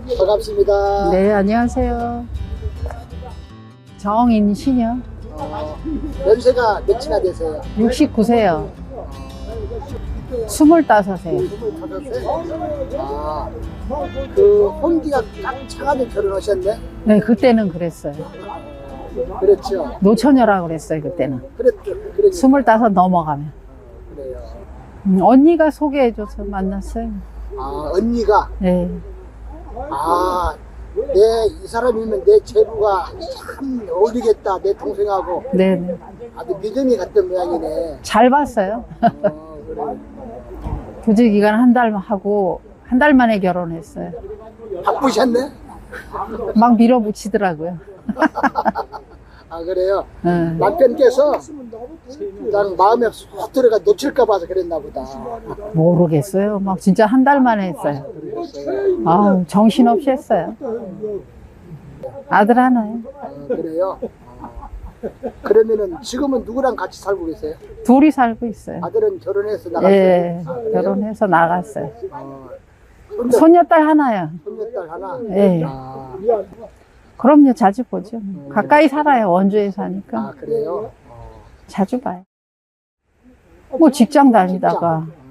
반갑습니다. 네, 안녕하세요. 정인 신여, 어, 연세가 몇이나 되세요? 69세요. 25세요. 25세? 아, 그 혼기가 짱짱하게 결혼하셨네? 네, 그때는 그랬어요. 그렇죠. 노처녀라고 그랬어요, 그때는. 그랬죠. 그러니까 25 넘어가면. 그래요. 음, 언니가 소개해줘서 만났어요. 아, 언니가, 네. 아, 내, 이 사람이면 내 제부가 참 어울리겠다. 내 동생하고. 네, 네. 아주 믿음이 갔던 모양이네. 잘 봤어요. 어, 그래. 교제 기간 한 달 하고, 한 달 만에 결혼했어요. 바쁘셨네? 막 밀어붙이더라고요. 아, 그래요? 네. 남편께서 난 마음에 쏙 들어가 놓칠까 봐서 그랬나 보다. 모르겠어요. 막 진짜 한 달 만에 했어요. 아 정신없이 했어요. 아들 하나요. 어, 그래요? 어. 그러면은 지금은 누구랑 같이 살고 계세요? 둘이 살고 있어요. 아들은 결혼해서 나갔어요? 예, 아, 그래요? 결혼해서 나갔어요. 어, 손녀, 손녀딸 하나요. 손녀딸 하나? 예. 아, 그럼요, 자주 보죠. 가까이 살아요, 원주에 사니까. 아, 그래요? 어, 자주 봐요. 뭐 직장 다니다가, 진짜?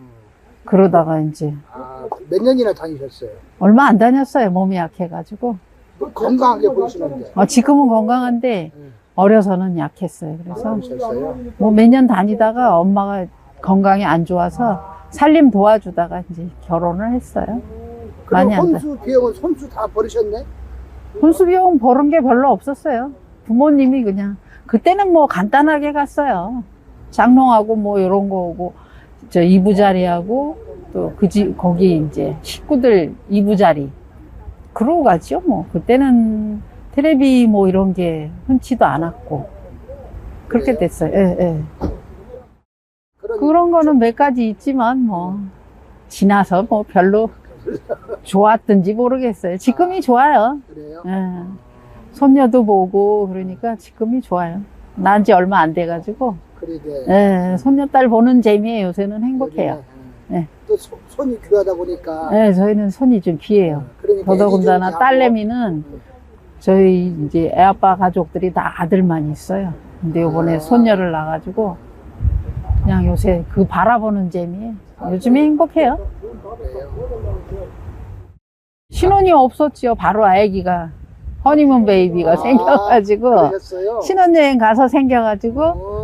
그러다가 이제, 아, 몇 년이나 다니셨어요? 얼마 안 다녔어요, 몸이 약해가지고. 건강하게 보시는데. 어, 지금은 건강한데, 음. 어려서는 약했어요. 그래서, 그러셨어요? 뭐 몇 년 다니다가 엄마가 건강이 안 좋아서 살림 도와주다가 이제 결혼을 했어요. 그럼 많이 안. 혼수 비용은 손수 다 버리셨네? 혼수 비용 버는 게 별로 없었어요. 부모님이 그냥 그때는 뭐 간단하게 갔어요. 장롱하고 뭐 이런 거 오고 저 이부자리하고 또 그지 거기 이제 식구들 이부자리 그러고 갔죠. 뭐 그때는 테레비 뭐 이런 게 흔치도 않았고 그렇게 그래요? 됐어요. 예, 예. 그런, 그런 거는 몇 가지 있지만 뭐 지나서 뭐 별로 좋았든지 모르겠어요. 지금이 좋아요. 그래요? 예. 손녀도 보고 그러니까 지금이 좋아요. 난 지 얼마 안 돼가지고 그러게. 예, 손녀딸 보는 재미에 요새는 행복해요. 네. 또 손- 손이 귀하다 보니까. 예, 저희는 손이 좀 귀해요. 그러니까 더더군다나 딸내미는 하고. 저희 이제 애아빠 가족들이 다 아들만 있어요. 근데 요번에 아. 손녀를 낳아가지고 그냥 요새 그 바라보는 재미에 요즘에 행복해요. 그래요. 신혼이 없었지요. 바로 아기가 허니문 베이비가 아, 생겨가지고 그러셨어요? 신혼여행 가서 생겨가지고 어.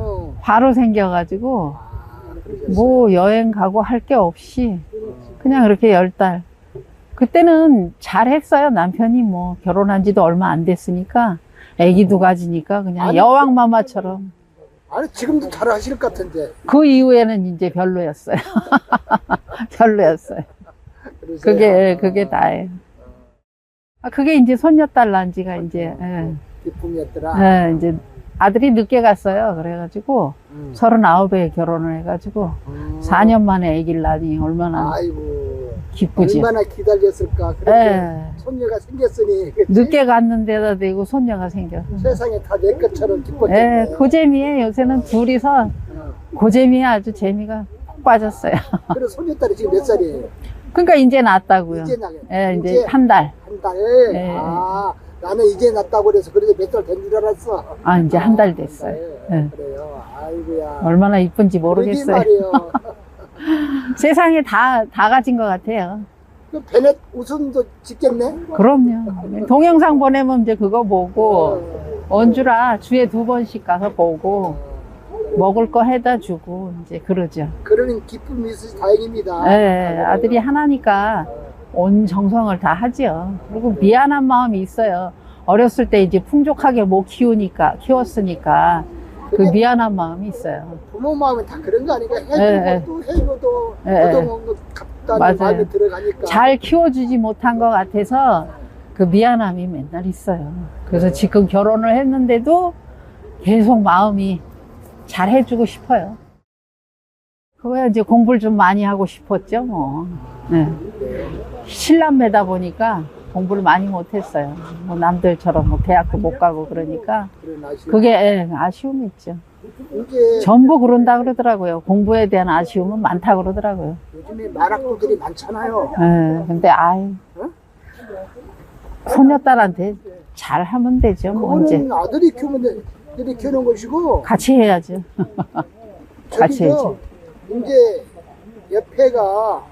바로 생겨가지고? 뭐 여행 가고 할 게 없이 그냥 그렇게 열 달. 그때는 잘 했어요. 남편이 뭐 결혼한 지도 얼마 안 됐으니까 애기도 가지니까 그냥 아니, 여왕 마마처럼 아니 지금도 잘 하실 것 같은데. 그 이후에는 이제 별로였어요. 별로였어요. 그러세요? 그게 그게 다예요. 아, 그게 이제 손녀딸 난 지가 이제 예. 기쁨이었더라. 예, 이제 아들이 늦게 갔어요. 그래가지고 음. 서른아홉에 결혼을 해가지고 음. 4년 만에 아기를 낳으니 얼마나 아이고 기쁘지. 얼마나 기다렸을까. 그렇게 예. 손녀가 생겼으니 그치? 늦게 갔는데다 대고 손녀가 생겨. 세상에 다 내 것처럼 예, 기뻤겠네. 그 재미에 요새는 둘이서 어. 그 재미에 아주 재미가 푹 빠졌어요. 그래서 손녀딸이 지금 몇 살이에요? 그러니까 이제 낳았다고요. 이제 낳 예, 이제 한 달. 한 달. 예. 아, 나는 이제 낳았다고 그래서 그래도 몇달 된 줄 알았어. 아, 이제 한 달 됐어요. 예, 예. 그래요. 아이고야. 얼마나 이쁜지 그러게 모르겠어요. 말이에요. 세상에 다, 다 가진 것 같아요. 그 베넷 웃음도 짓겠네. 그럼요. 동영상 보내면 이제 그거 보고, 원주라 주에 두 번씩 가서 보고, 먹을 거 해다 주고, 이제 그러죠. 그러는 기쁨이 있으시 다행입니다. 예, 아들이 하나니까 온 정성을 다 하죠. 그리고 미안한 마음이 있어요. 어렸을 때 이제 풍족하게 못 키우니까, 키웠으니까, 그 미안한 마음이 있어요. 부모 마음은 다 그런 거 아닌가? 해주고 예, 예. 또 해줘도. 얻어먹는 거 갚다는 맞아요. 마음이 들어가니까. 잘 키워주지 못한 것 같아서 그 미안함이 맨날 있어요. 그래서 지금 결혼을 했는데도 계속 마음이 잘 해주고 싶어요. 그거야 이제 공부를 좀 많이 하고 싶었죠, 뭐. 네. 신남매다 보니까 공부를 많이 못했어요. 뭐 남들처럼 뭐 대학도 못 가고 그러니까. 그게 예, 아쉬움이 있죠. 전부 그런다 그러더라고요. 공부에 대한 아쉬움은 많다 그러더라고요. 요즘에 만학도들이 많잖아요. 예, 근데 아유 손녀딸한테 잘 하면 되죠. 뭐 언제 그거는 아들이 키우면 돼. 아들이 키우는 것이고 같이 해야죠. 같이 저기서 이제 옆에가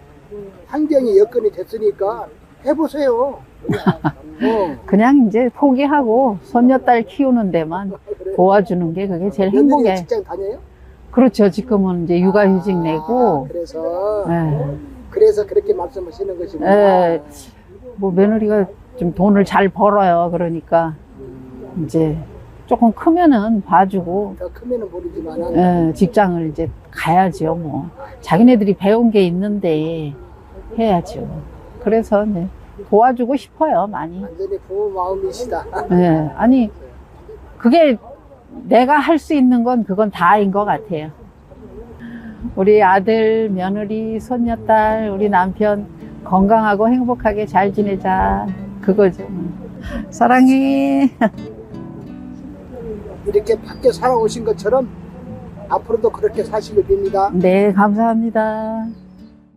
환경이 여건이 됐으니까 해보세요. 어. 그냥 이제 포기하고 손녀딸 키우는 데만 그래. 도와주는 게 그게 제일 행복해. 직장 다녀요? 그렇죠. 지금은 이제 육아휴직 아, 내고, 그래서 예. 그래서 그렇게 말씀하시는 것이구나. 예. 뭐 며느리가 좀 돈을 잘 벌어요. 그러니까 이제 조금 크면은 봐주고 더 크면은 모르지만은 예, 직장을 이제 가야죠. 뭐 자기네들이 배운 게 있는데 해야죠. 그래서 네, 도와주고 싶어요. 많이. 완전히 부모 마음이시다. 예, 아니 그게 내가 할 수 있는 건 그건 다인 것 같아요. 우리 아들, 며느리, 손녀딸, 우리 남편 건강하고 행복하게 잘 지내자. 그거죠. 사랑해. 이렇게 밖에 살아오신 것처럼 앞으로도 그렇게 사시길 빕니다. 네, 감사합니다.